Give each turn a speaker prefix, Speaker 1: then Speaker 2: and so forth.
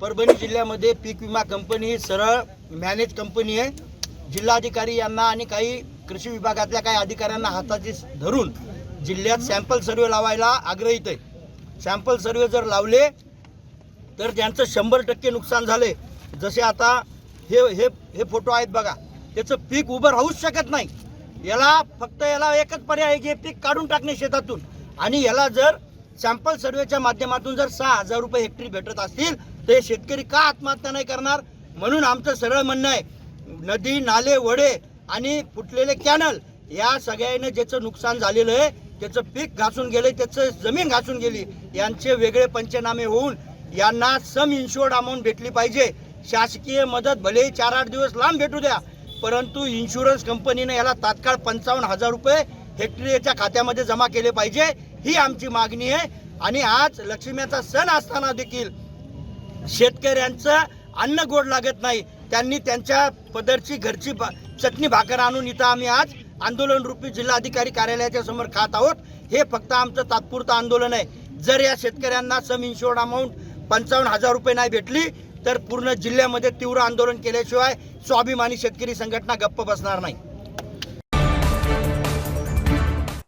Speaker 1: परभणी जिल्ह्यामध्ये पीक विमा कंपनी ही सरळ मॅनेज कंपनी आहे. जिल्हाधिकारी यांना आणि काही कृषी विभागातल्या काही अधिकाऱ्यांना हाताची धरून जिल्ह्यात सॅम्पल सर्वे लावायला आग्रहित आहे सॅम्पल सर्वे जर लावले तर ज्यांचं शंभर टक्के नुकसान झाले. जसे आता हे हे हे फोटो आहेत बघा. त्याचं पीक उभं राहूच शकत नाही. याला फक्त याला एकच पर्याय आहे की पीक काढून टाकणे शेतातून. आणि याला जर सॅम्पल सर्वेच्या माध्यमातून जर सहा हजार रुपये हेक्टरी भेटत असतील तर हे शेतकरी का आत्महत्या नाही करणार? म्हणून आमचं सरळ म्हणणं आहे नदी नाले वडे आणि फुटलेले कॅनल या सगळ्यानं ज्याचं नुकसान झालेलं आहे त्याचं पीक घासून गेलं त्याचं जमीन घासून गेली यांचे वेगळे पंचनामे होऊन यांना सम इन्शुअर्ड अमाऊंट भेटली पाहिजे. शासकीय मदत भले चार आठ दिवस लांब भेटू द्या परंतु इन्शुरन्स कंपनीने याला तात्काळ पंचावन्न हजार रुपये हेक्टरी खात्यामध्ये जमा केले पाहिजे ही आमची मागणी आहे. आणि आज लक्ष्मीचा सण असताना देखील शेतकऱ्यांचं अन्न गोड लागत नाही. त्यांनी त्यांच्या पदरची घरची भा- चटणी भाकर आणून इथं आम्ही आज आंदोलन रूपी जिल्हाधिकारी कार्यालयाच्या समोर खात आहोत. हे फक्त आमचं तात्पुरतं आंदोलन आहे. जर या शेतकऱ्यांना सम इन्शुअर्ड अमाऊंट पंचावन्न हजार रुपये नाही भेटली तर पूर्ण जिल्ह्यामध्ये तीव्र आंदोलन केल्याशिवाय स्वाभिमानी शेतकरी संघटना गप्प बसणार नाही.